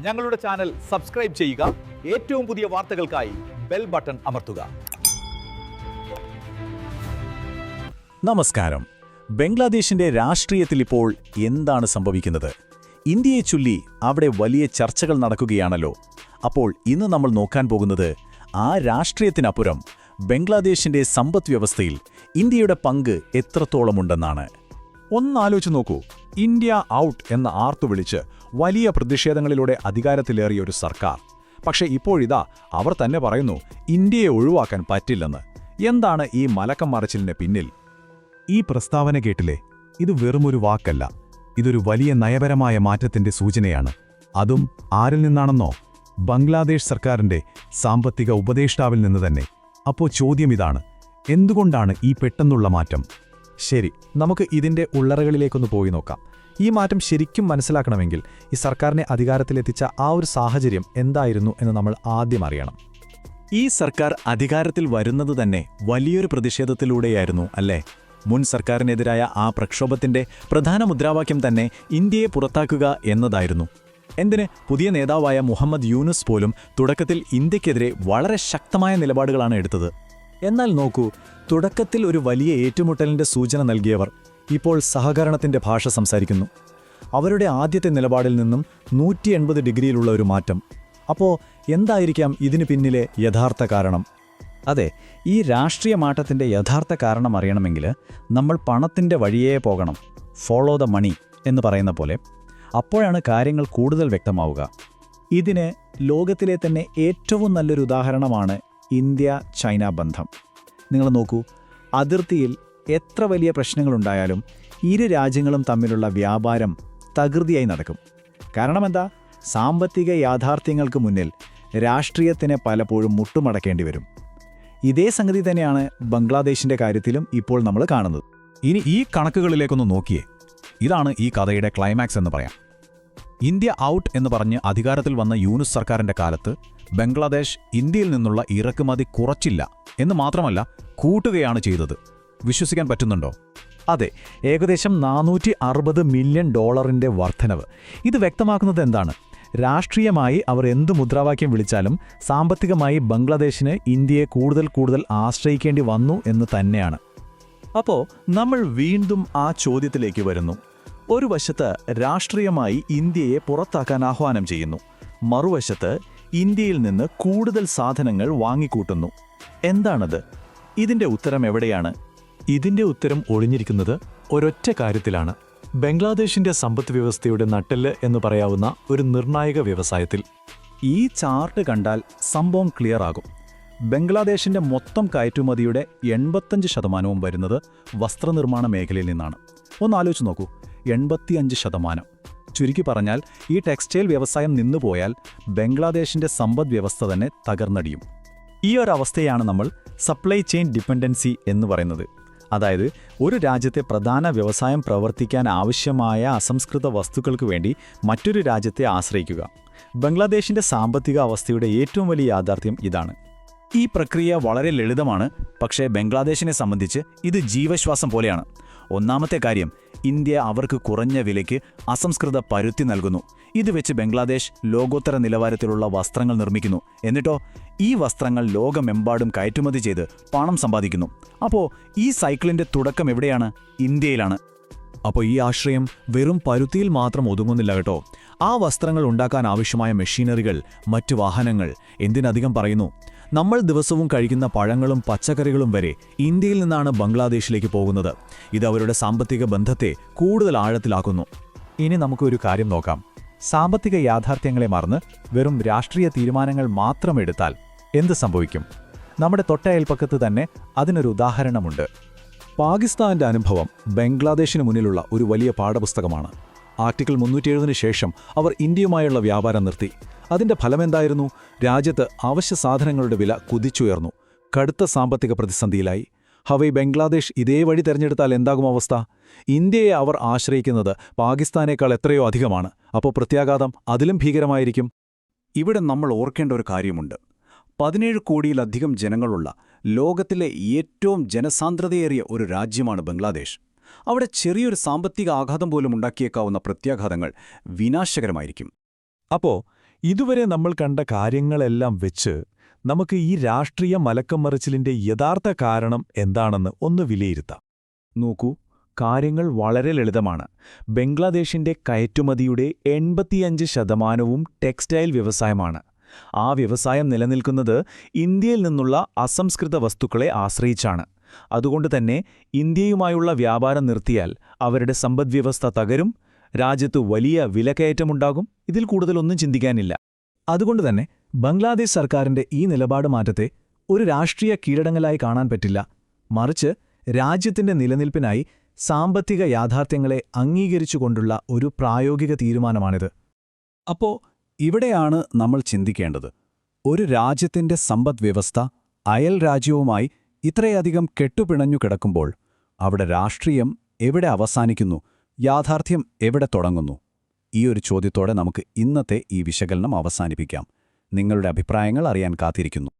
ഞങ്ങളുടെ channel subscribe ചെയ്യുക. ഏറ്റവും പുതിയ വാർത്തകൾക്കായി ബെൽ ബട്ടൺ അമർത്തുക. നമസ്കാരം. ബംഗ്ലാദേശിന്റെ രാഷ്ട്രീയത്തിൽ ഇപ്പോൾ എന്താണ് സംഭവിക്കുന്നത്? ഇന്ത്യയെ ചൊല്ലി അവിടെ വലിയ ചർച്ചകൾ നടക്കുകയാണല്ലോ. അപ്പോൾ ഇന്ന് നമ്മൾ നോക്കാൻ പോകുന്നത് ആ രാഷ്ട്രീയത്തിനപ്പുറം ബംഗ്ലാദേശിന്റെ സമ്പദ് വ്യവസ്ഥയിൽ ഇന്ത്യയുടെ പങ്ക് എത്രത്തോളമുണ്ടെന്നാണ്. ഒന്നാലോചിച്ച് നോക്കൂ. ഇന്ത്യ ഔട്ട് എന്ന ആർത്തു വിളിച്ച് വലിയ പ്രതിഷേധങ്ങളിലൂടെ അധികാരത്തിലേറിയ ഒരു സർക്കാർ. പക്ഷേ ഇപ്പോഴിതാ അവർ തന്നെ പറയുന്നു ഇന്ത്യയെ ഒഴിവാക്കാൻ പറ്റില്ലെന്ന്. എന്താണ് ഈ മലക്കം മറിച്ചിലിന് പിന്നിൽ? ഈ പ്രസ്താവന കേട്ടില്ലേ? ഇത് വെറുമൊരു വാക്കല്ല. ഇതൊരു വലിയ നയപരമായ മാറ്റത്തിന്റെ സൂചനയാണ്. അതും ആരിൽ നിന്നാണെന്നോ? ബംഗ്ലാദേശ് സർക്കാരിന്റെ സാമ്പത്തിക ഉപദേഷ്ടാവിൽ നിന്ന് തന്നെ. അപ്പോ ചോദ്യം ഇതാണ് എന്തുകൊണ്ടാണ് ഈ പെട്ടെന്നുള്ള മാറ്റം? ശരി നമുക്ക് ഇതിന്റെ ഉള്ളറകളിലേക്കൊന്ന് പോയി നോക്കാം. ഈ മാറ്റം ശരിക്കും മനസ്സിലാക്കണമെങ്കിൽ ഈ സർക്കാരിനെ അധികാരത്തിലെത്തിച്ച ആ ഒരു സാഹചര്യം എന്തായിരുന്നു എന്ന് നമ്മൾ ആദ്യം അറിയണം. ഈ സർക്കാർ അധികാരത്തിൽ വരുന്നത് തന്നെ വലിയൊരു പ്രതിഷേധത്തിലൂടെയായിരുന്നു അല്ലേ? മുൻ സർക്കാരിനെതിരായ ആ പ്രക്ഷോഭത്തിന്റെ പ്രധാന മുദ്രാവാക്യം തന്നെ ഇന്ത്യയെ പുറത്താക്കുക എന്നതായിരുന്നു. എന്തിന്? പുതിയ നേതാവായ മുഹമ്മദ് യൂനുസ് പോലും തുടക്കത്തിൽ ഇന്ത്യക്കെതിരെ വളരെ ശക്തമായ നിലപാടുകളാണ് എടുത്തത്. എന്നാൽ നോക്കൂ തുടക്കത്തിൽ ഒരു വലിയ ഏറ്റുമുട്ടലിന്റെ സൂചന നൽകിയവർ ഇപ്പോൾ സഹകരണത്തിന്റെ ഭാഷ സംസാരിക്കുന്നു. അവരുടെ ആദ്യത്തെ നിലപാടിൽ നിന്നും നൂറ്റി എൺപത് ഡിഗ്രിയിലുള്ള ഒരു മാറ്റം. അപ്പോൾ എന്തായിരിക്കാം ഇതിനു പിന്നിലെ യഥാർത്ഥ കാരണം? അതെ ഈ രാഷ്ട്രീയ മാറ്റത്തിന്റെ യഥാർത്ഥ കാരണം അറിയണമെങ്കിൽ നമ്മൾ പണത്തിന്റെ വഴിയേ പോകണം. ഫോളോ ദ മണി എന്ന് പറയുന്ന പോലെ. അപ്പോഴാണ് കാര്യങ്ങൾ കൂടുതൽ വ്യക്തമാവുക. ഇതിന് ലോകത്തിലെ തന്നെ ഏറ്റവും നല്ലൊരു ഉദാഹരണമാണ് ഇന്ത്യ ചൈന ബന്ധം. നിങ്ങൾ നോക്കൂ അതിർത്തിയിൽ എത്ര വലിയ പ്രശ്നങ്ങളുണ്ടായാലും ഇരു രാജ്യങ്ങളും തമ്മിലുള്ള വ്യാപാരം തകൃതിയായി നടക്കും. കാരണം എന്താ? സാമ്പത്തിക യാഥാർത്ഥ്യങ്ങൾക്ക് മുന്നിൽ രാഷ്ട്രീയത്തിന് പലപ്പോഴും മുട്ടുമടക്കേണ്ടി വരും. ഇതേ സംഗതി തന്നെയാണ് ബംഗ്ലാദേശിന്റെ കാര്യത്തിലും ഇപ്പോൾ നമ്മൾ കാണുന്നത്. ഇനി ഈ കണക്കുകളിലേക്കൊന്ന് നോക്കിയേ. ഇതാണ് ഈ കഥയുടെ ക്ലൈമാക്സ് എന്ന് പറയാം. ഇന്ത്യ ഔട്ട് എന്ന് പറഞ്ഞ് അധികാരത്തിൽ വന്ന യൂനുസ് സർക്കാരിന്റെ കാലത്ത് ബംഗ്ലാദേശ് ഇന്ത്യയിൽ നിന്നുള്ള ഇറക്കുമതി കുറച്ചില്ല എന്ന് മാത്രമല്ല കൂട്ടുകയാണ് ചെയ്തത്. വിശ്വസിക്കാൻ പറ്റുന്നുണ്ടോ? അതെ ഏകദേശം നാനൂറ്റി അറുപത് മില്യൺ ഡോളറിന്റെ വർധനവ്. ഇത് വ്യക്തമാക്കുന്നത് എന്താണ്? രാഷ്ട്രീയമായി അവർ എന്ത് മുദ്രാവാക്യം വിളിച്ചാലും സാമ്പത്തികമായി ബംഗ്ലാദേശിന് ഇന്ത്യയെ കൂടുതൽ കൂടുതൽ ആശ്രയിക്കേണ്ടി വന്നു എന്ന് തന്നെയാണ്. അപ്പോൾ നമ്മൾ വീണ്ടും ആ ചോദ്യത്തിലേക്ക് വരുന്നു. ഒരു വശത്ത് രാഷ്ട്രീയമായി ഇന്ത്യയെ പുറത്താക്കാൻ ആഹ്വാനം ചെയ്യുന്നു. മറുവശത്ത് ഇന്ത്യയിൽ നിന്ന് കൂടുതൽ സാധനങ്ങൾ വാങ്ങിക്കൂട്ടുന്നു. എന്താണത്? ഇതിന്റെ ഉത്തരം എവിടെയാണ്? ഇതിന്റെ ഉത്തരം ഒളിഞ്ഞിരിക്കുന്നത് ഒരൊറ്റ കാര്യത്തിലാണ്. ബംഗ്ലാദേശിന്റെ സമ്പദ് വ്യവസ്ഥയുടെ നട്ടെല്ല് എന്ന് പറയാവുന്ന ഒരു നിർണായക വ്യവസായത്തിൽ. ഈ ചാർട്ട് കണ്ടാൽ സംഭവം ക്ലിയർ ആകും. ബംഗ്ലാദേശിന്റെ മൊത്തം കയറ്റുമതിയുടെ എൺപത്തഞ്ച് ശതമാനവും വരുന്നത് വസ്ത്രനിർമ്മാണ മേഖലയിൽ നിന്നാണ്. ഒന്ന് ആലോചിച്ച് നോക്കൂ എൺപത്തിയഞ്ച് ശതമാനം. ചുരുക്കി പറഞ്ഞാൽ ഈ ടെക്സ്റ്റൈൽ വ്യവസായം നിന്നുപോയാൽ ബംഗ്ലാദേശിന്റെ സമ്പദ് വ്യവസ്ഥ തന്നെ തകർന്നടിയും. ഈ ഒരവസ്ഥയാണ് നമ്മൾ സപ്ലൈ ചെയിൻ ഡിപ്പെൻഡൻസി എന്ന് പറയുന്നത്. അതായത് ഒരു രാജ്യത്തെ പ്രധാന വ്യവസായം പ്രവർത്തിക്കാൻ ആവശ്യമായ അസംസ്കൃത വസ്തുക്കൾക്ക് വേണ്ടി മറ്റൊരു രാജ്യത്തെ ആശ്രയിക്കുക. ബംഗ്ലാദേശിന്റെ സാമ്പത്തിക അവസ്ഥയുടെ ഏറ്റവും വലിയ യാഥാർത്ഥ്യം ഇതാണ്. ഈ പ്രക്രിയ വളരെ ലളിതമാണ് പക്ഷേ ബംഗ്ലാദേശിനെ സംബന്ധിച്ച് ഇത് ജീവശ്വാസം പോലെയാണ്. ഒന്നാമത്തെ കാര്യം ഇന്ത്യ അവർക്ക് കുറഞ്ഞ വിലയ്ക്ക് അസംസ്കൃത പരുത്തി നൽകുന്നു. ഇത് വെച്ച് ബംഗ്ലാദേശ് ലോകോത്തര നിലവാരത്തിലുള്ള വസ്ത്രങ്ങൾ നിർമ്മിക്കുന്നു. എന്നിട്ടോ ഈ വസ്ത്രങ്ങൾ ലോകമെമ്പാടും കയറ്റുമതി ചെയ്ത് പണം സമ്പാദിക്കുന്നു. അപ്പോൾ ഈ സൈക്കിളിന്റെ തുടക്കം എവിടെയാണ്? ഇന്ത്യയിലാണ്. അപ്പോൾ ഈ ആശ്രയം വെറും പരുത്തിയിൽ മാത്രം ഒതുങ്ങുന്നില്ല കേട്ടോ. ആ വസ്ത്രങ്ങൾ ഉണ്ടാക്കാൻ ആവശ്യമായ മെഷീനറികൾ മറ്റു വാഹനങ്ങൾ എന്തിനധികം പറയുന്നു? നമ്മൾ ദിവസവും കഴിക്കുന്ന പഴങ്ങളും പച്ചക്കറികളും വരെ ഇന്ത്യയിൽ നിന്നാണ് ബംഗ്ലാദേശിലേക്ക് പോകുന്നത്. ഇത് അവരുടെ സാമ്പത്തിക ബന്ധത്തെ കൂടുതൽ ആഴത്തിലാക്കുന്നു. ഇനി നമുക്കൊരു കാര്യം നോക്കാം. സാമ്പത്തിക യാഥാർത്ഥ്യങ്ങളെ മറന്ന് വെറും രാഷ്ട്രീയ തീരുമാനങ്ങൾ മാത്രം എടുത്താൽ എന്ത് സംഭവിക്കും? നമ്മുടെ തൊട്ടയൽപ്പക്കത്ത് തന്നെ അതിനൊരു ഉദാഹരണമുണ്ട്. പാകിസ്ഥാന്റെ അനുഭവം ബംഗ്ലാദേശിന് മുന്നിലുള്ള ഒരു വലിയ പാഠപുസ്തകമാണ്. ആർട്ടിക്കിൾ മുന്നൂറ്റി എഴുപതിന് ശേഷം അവർ ഇന്ത്യയുമായുള്ള വ്യാപാരം നിർത്തി. അതിന്റെ ഫലമെന്തായിരുന്നു? രാജ്യത്ത് അവശ്യ സാധനങ്ങളുടെ വില കുതിച്ചുയർന്നു. കടുത്ത സാമ്പത്തിക പ്രതിസന്ധിയിലായി. ഹവൈ ബംഗ്ലാദേശ് ഇതേ വഴി തെരഞ്ഞെടുത്താൽ എന്താകും അവസ്ഥ? ഇന്ത്യയെ അവർ ആശ്രയിക്കുന്നത് പാകിസ്ഥാനേക്കാൾ എത്രയോ അധികമാണ്. അപ്പോൾ പ്രത്യാഘാതം അതിലും ഭീകരമായിരിക്കും? ഇവിടെ നമ്മൾ ഓർക്കേണ്ട ഒരു കാര്യമുണ്ട്. പതിനേഴ് കോടിയിലധികം ജനങ്ങളുള്ള ലോകത്തിലെ ഏറ്റവും ജനസാന്ദ്രതയേറിയ ഒരു രാജ്യമാണ് ബംഗ്ലാദേശ്. അവിടെ ചെറിയൊരു സാമ്പത്തിക ആഘാതം പോലും ഉണ്ടാക്കിയേക്കാവുന്ന പ്രത്യാഘാതങ്ങൾ വിനാശകരമായിരിക്കും. അപ്പോ ഇതുവരെ നമ്മൾ കണ്ട കാര്യങ്ങളെല്ലാം വെച്ച് നമുക്ക് ഈ രാഷ്ട്രീയ മലക്കം മറിച്ചിലിന്റെ യഥാർത്ഥ കാരണം എന്താണെന്ന് ഒന്ന് വിലയിരുത്താം. നോക്കൂ കാര്യങ്ങൾ വളരെ ലളിതമാണ്. ബംഗ്ലാദേശിന്റെ കയറ്റുമതിയുടെ എൺപത്തിയഞ്ച് ശതമാനവും ടെക്സ്റ്റൈൽ വ്യവസായമാണ്. ആ വ്യവസായം നിലനിൽക്കുന്നത് ഇന്ത്യയിൽ നിന്നുള്ള അസംസ്കൃത വസ്തുക്കളെ ആശ്രയിച്ചാണ്. അതുകൊണ്ട് തന്നെ ഇന്ത്യയുമായുള്ള വ്യാപാരം നിർത്തിയാൽ അവരുടെ സമ്പദ്വ്യവസ്ഥ തകരും രാജ്യത്ത് വലിയ വിലക്കയറ്റമുണ്ടാകും ഇതിൽ കൂടുതലൊന്നും ചിന്തിക്കാനില്ല. അതുകൊണ്ട് തന്നെ ബംഗ്ലാദേശ് സർക്കാരിന്റെ ഈ നിലപാട് മാറ്റത്തെ ഒരു രാഷ്ട്രീയ കീഴടങ്ങലായി കാണാൻ പറ്റില്ല. മറിച്ച് രാജ്യത്തിന്റെ നിലനിൽപ്പിനായി സാമ്പത്തിക യാഥാർത്ഥ്യങ്ങളെ അംഗീകരിച്ചുകൊണ്ടുള്ള ഒരു പ്രായോഗിക തീരുമാനമാണിത്. അപ്പോ ഇവിടെയാണ് നമ്മൾ ചിന്തിക്കേണ്ടത്. ഒരു രാജ്യത്തിന്റെ സമ്പദ്വ്യവസ്ഥ അയൽ രാജ്യവുമായി ഇത്രയധികം കെട്ടുപിണഞ്ഞു കിടക്കുമ്പോൾ അവിടെ രാഷ്ട്രീയം എവിടെ അവസാനിക്കുന്നു യാഥാർത്ഥ്യം എവിടെ തുടങ്ങുന്നു? ഈ ഒരു ചോദ്യത്തോടെ നമുക്ക് ഇന്നത്തെ ഈ വിശകലനം അവസാനിപ്പിക്കാം. നിങ്ങളുടെ അഭിപ്രായങ്ങൾ അറിയാൻ കാത്തിരിക്കുന്നു.